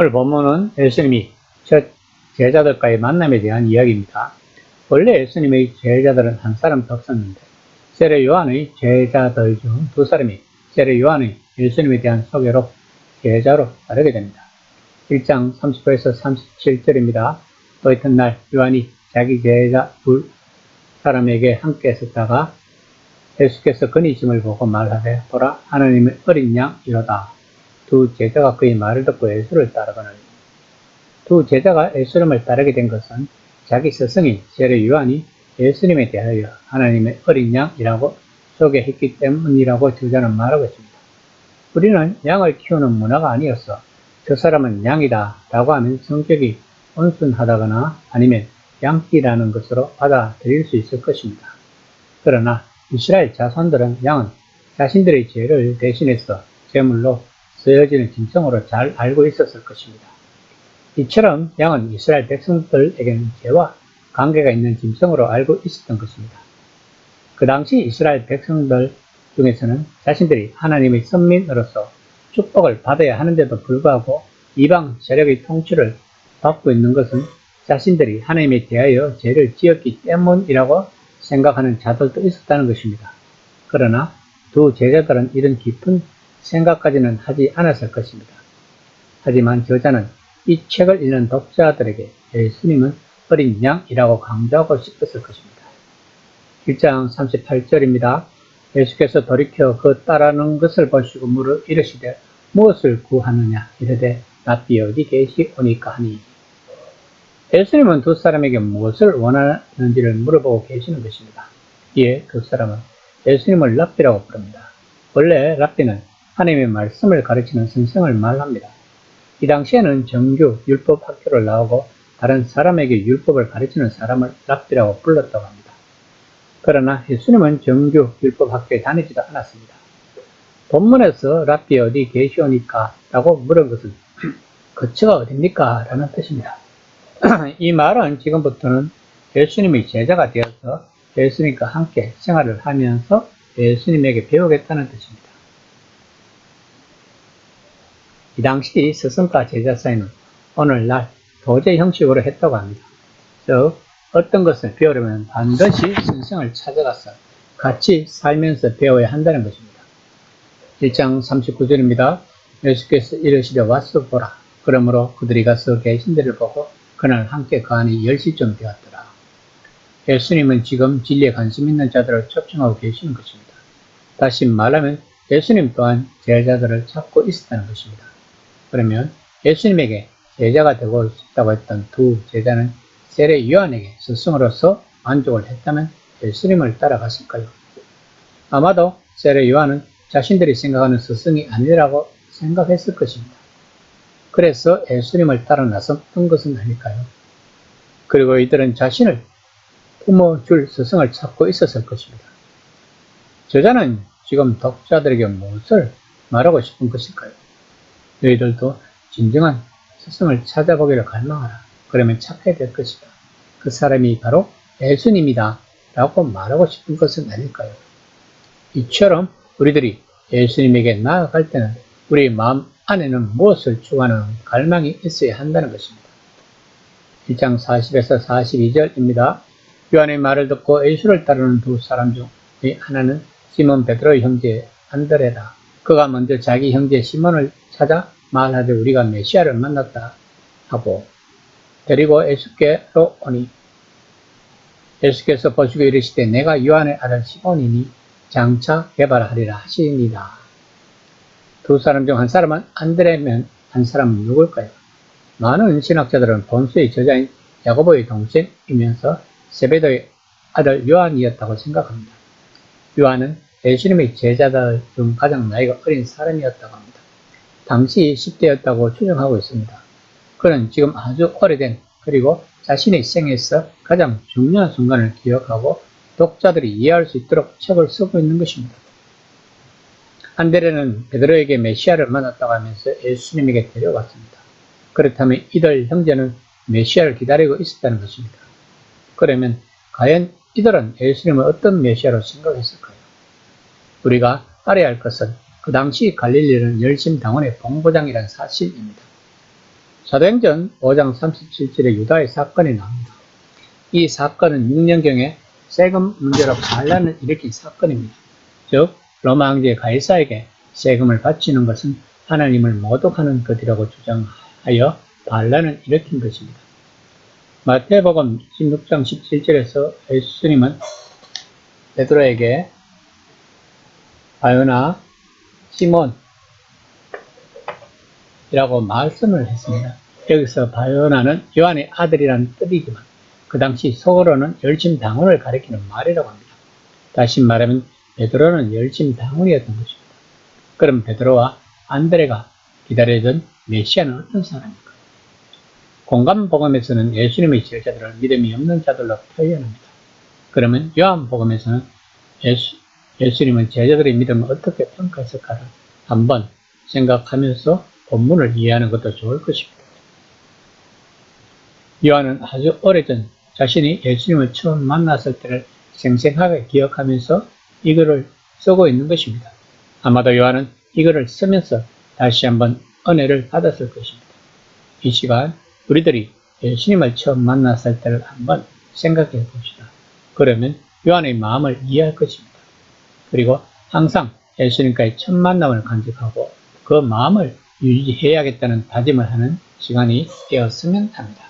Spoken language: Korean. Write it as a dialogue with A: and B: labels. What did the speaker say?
A: 오늘 본문은 예수님이 첫 제자들과의 만남에 대한 이야기입니다. 원래 예수님의 제자들은 한 사람도 없었는데 세례 요한의 제자들 중 두 사람이 세례 요한의 예수님에 대한 소개로 제자로 따르게 됩니다. 1장 30절에서 37절입니다. 또 이튿날 요한이 자기 제자 둘 사람에게 함께 있었다가 예수께서 그니심을 보고 말하되 보라 하나님의 어린 양 이로다. 두 제자가 그의 말을 듣고 예수를 따르거늘 두 제자가 예수님을 따르게 된 것은 자기 스승인 세례 요한이 예수님에 대하여 하나님의 어린 양이라고 소개했기 때문이라고 저자는 말하고 있습니다. 우리는 양을 키우는 문화가 아니었어. 저 사람은 양이다 라고 하면 성격이 온순하다거나 아니면 양띠라는 것으로 받아들일 수 있을 것입니다. 그러나 이스라엘 자손들은 양은 자신들의 죄를 대신해서 제물로 쓰여지는 짐승으로 잘 알고 있었을 것입니다. 이처럼 양은 이스라엘 백성들에게는 죄와 관계가 있는 짐승으로 알고 있었던 것입니다. 그 당시 이스라엘 백성들 중에서는 자신들이 하나님의 선민으로서 축복을 받아야 하는데도 불구하고 이방 세력의 통치를 받고 있는 것은 자신들이 하나님에 대하여 죄를 지었기 때문이라고 생각하는 자들도 있었다는 것입니다. 그러나 두 제자들은 이런 깊은 생각까지는 하지 않았을 것입니다. 하지만 저자는 이 책을 읽는 독자들에게 예수님은 어린 양이라고 강조하고 싶었을 것입니다. 1장 38절입니다. 예수께서 돌이켜 그 따라는 것을 보시고 물어 이르시되 무엇을 구하느냐 이르되 납비 어디 계시오니까 하니 예수님은 두 사람에게 무엇을 원하는지를 물어보고 계시는 것입니다. 이에 두 사람은 예수님을 랍비라고 부릅니다. 원래 랍비는 하나님의 말씀을 가르치는 선생을 말합니다. 이 당시에는 정규 율법 학교를 나오고 다른 사람에게 율법을 가르치는 사람을 랍비라고 불렀다고 합니다. 그러나 예수님은 정규 율법 학교에 다니지도 않았습니다. 본문에서 랍비 어디 계시오니까 라고 물은 것은 거처가 어딥니까? 라는 뜻입니다. 이 말은 지금부터는 예수님의 제자가 되어서 예수님과 함께 생활을 하면서 예수님에게 배우겠다는 뜻입니다. 이 당시 스승과 제자 사이는 오늘날 도제 형식으로 했다고 합니다. 즉, 어떤 것을 배우려면 반드시 선생을 찾아가서 같이 살면서 배워야 한다는 것입니다. 1장 39절입니다. 예수께서 이르시되 와서 보라. 그러므로 그들이 가서 계신 데를 보고 그날 함께 그 안이 10시쯤 되었더라. 예수님은 지금 진리에 관심 있는 자들을 초청하고 계시는 것입니다. 다시 말하면 예수님 또한 제자들을 찾고 있었다는 것입니다. 그러면 예수님에게 제자가 되고 싶다고 했던 두 제자는 세례 요한에게 스승으로서 만족을 했다면 예수님을 따라갔을까요? 아마도 세례 요한은 자신들이 생각하는 스승이 아니라고 생각했을 것입니다. 그래서 예수님을 따라 나섰던 것은 아닐까요? 그리고 이들은 자신을 품어줄 스승을 찾고 있었을 것입니다. 저자는 지금 독자들에게 무엇을 말하고 싶은 것일까요? 너희들도 진정한 스승을 찾아보기를 갈망하라. 그러면 찾게 될 것이다. 그 사람이 바로 예수님이다. 라고 말하고 싶은 것은 아닐까요? 이처럼 우리들이 예수님에게 나아갈 때는 우리 마음 안에는 무엇을 추구하는 갈망이 있어야 한다는 것입니다. 1장 40에서 42절입니다. 요한의 말을 듣고 예수를 따르는 두 사람 중의 하나는 시몬 베드로의 형제 안드레다. 그가 먼저 자기 형제 시몬을 찾아 말하되 우리가 메시아를 만났다 하고 데리고 예수께로 오니 예수께서 보시고 이르시되 내가 요한의 아들 시몬이니 장차 개발하리라 하시니라. 두 사람 중 한 사람은 안드레면 한 사람은 누굴까요? 많은 신학자들은 본수의 저자인 야고보의 동생이면서 세베도의 아들 요한이었다고 생각합니다. 요한은 예수님의 제자들 중 가장 나이가 어린 사람이었다고 합니다. 당시 10대였다고 추정하고 있습니다. 그는 지금 아주 오래된 그리고 자신의 생에서 가장 중요한 순간을 기억하고 독자들이 이해할 수 있도록 책을 쓰고 있는 것입니다. 안데레는 베드로에게 메시아를 만났다고 하면서 예수님에게 데려갔습니다. 그렇다면 이들 형제는 메시아를 기다리고 있었다는 것입니다. 그러면 과연 이들은 예수님을 어떤 메시아로 생각했을까요? 우리가 알아야 할 것은 그 당시 갈릴리는 열심 당원의 본부장이라는 사실입니다. 사도행전 5장 37절에 유다의 사건이 나옵니다. 이 사건은 6년경에 세금 문제로 반란을 일으킨 사건입니다. 즉 로마 황제 가이사에게 세금을 바치는 것은 하나님을 모독하는 것이라고 주장하여 반란을 일으킨 것입니다. 마태복음 16장 17절에서 예수님은 베드로에게 바요나 시몬 이라고 말씀을 했습니다. 여기서 바요나는 요한의 아들이라는 뜻이지만 그 당시 속어로는 열심 당원을 가리키는 말이라고 합니다. 다시 말하면 베드로는 열심 당원이었던 것입니다. 그럼 베드로와 안드레가 기다려던 메시아는 어떤 사람입니까? 공감복음에서는 예수님의 제자들을 믿음이 없는 자들로 표현합니다. 그러면 요한복음에서는 예수, 예수님은 제자들의 믿음을 어떻게 평가했을까를 한번 생각하면서 본문을 이해하는 것도 좋을 것입니다. 요한은 아주 오래전 자신이 예수님을 처음 만났을 때를 생생하게 기억하면서 이 글을 쓰고 있는 것입니다. 아마도 요한은 이 글을 쓰면서 다시 한번 은혜를 받았을 것입니다. 이 시간 우리들이 예수님을 처음 만났을 때를 한번 생각해 봅시다. 그러면 요한의 마음을 이해할 것입니다. 그리고 항상 예수님과의 첫 만남을 간직하고 그 마음을 유지해야겠다는 다짐을 하는 시간이 되었으면 합니다.